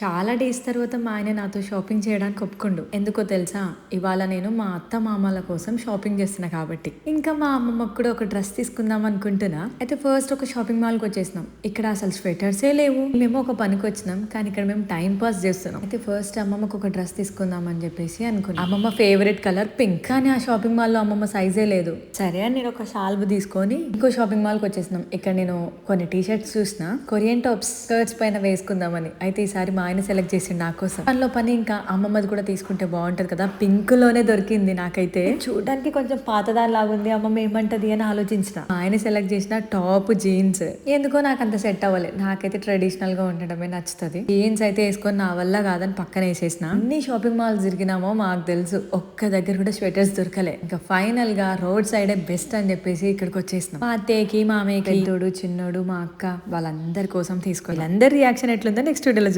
చాలా డేస్ తర్వాత మా ఆయన నాతో షాపింగ్ చేయడానికి ఒప్పుకుండు. ఎందుకో తెలుసా? ఇవాళ నేను మా అత్త మామల కోసం షాపింగ్ చేస్తున్నా కాబట్టి. ఇంకా మా అమ్మమ్మకు కూడా ఒక డ్రెస్ తీసుకుందాం అనుకుంటున్నా. అయితే ఫస్ట్ ఒక షాపింగ్ మాల్కి వచ్చేసినాం. ఇక్కడ అసలు స్వెటర్సే లేవు. మేము ఒక పనికి వచ్చినాం. కానీ ఇక్కడ మేము టైం పాస్ చేస్తున్నాం. అయితే ఫస్ట్ అమ్మమ్మకు ఒక డ్రెస్ తీసుకుందాం అని చెప్పేసి అనుకున్నాం. అమ్మమ్మ ఫేవరెట్ కలర్ పింక్. కానీ ఆ షాపింగ్ మాల్లో అమ్మమ్మ సైజే లేదు. సరే అని నేను ఒక షాల్బ్ తీసుకొని ఇంకో షాపింగ్ మాల్కి వచ్చేసినాం. ఇక్కడ నేను కొన్ని టీ షర్ట్స్ చూసిన. కొరియన్ టాప్స్ స్కర్ట్స్ పైన వేసుకుందామని. అయితే ఈసారి మా ఆయన సెలెక్ట్ చేసిండు నా కోసం. దానిలో పని ఇంకా అమ్మమ్మది కూడా తీసుకుంటే బాగుంటది కదా. పింక్లోనే దొరికింది నాకైతే. చూడడానికి కొంచెం పాతదాని లాగుంది అమ్మమ్మ ఏమంటది అని ఆలోచించిన. ఆయన సెలెక్ట్ చేసిన టాప్ జీన్స్. ఎందుకో నాకు అంత సెట్ అవ్వలేదు నాకైతే ట్రెడిషనల్గా ఉండడమే నచ్చుతుంది. జీన్స్ అయితే వేసుకొని నా వల్ల కాదని పక్కన వేసేసిన. అన్ని షాపింగ్ మాల్స్ తిరిగినామో మాకు తెలుసు. ఒక్క దగ్గర కూడా స్వెటర్స్ దొరకలే. ఇంకా ఫైనల్గా రోడ్ సైడే బెస్ట్ అని చెప్పేసి ఇక్కడికి వచ్చేసినాం. మా అత్తయ్యకి మామయ్యకి. పెద్దోడు చిన్నోడు మా అక్క వాళ్ళందరి కోసం తీసుకోవాలి అందరి రియాక్షన్ ఎట్లుందో నెక్స్ట్ వీడియోలో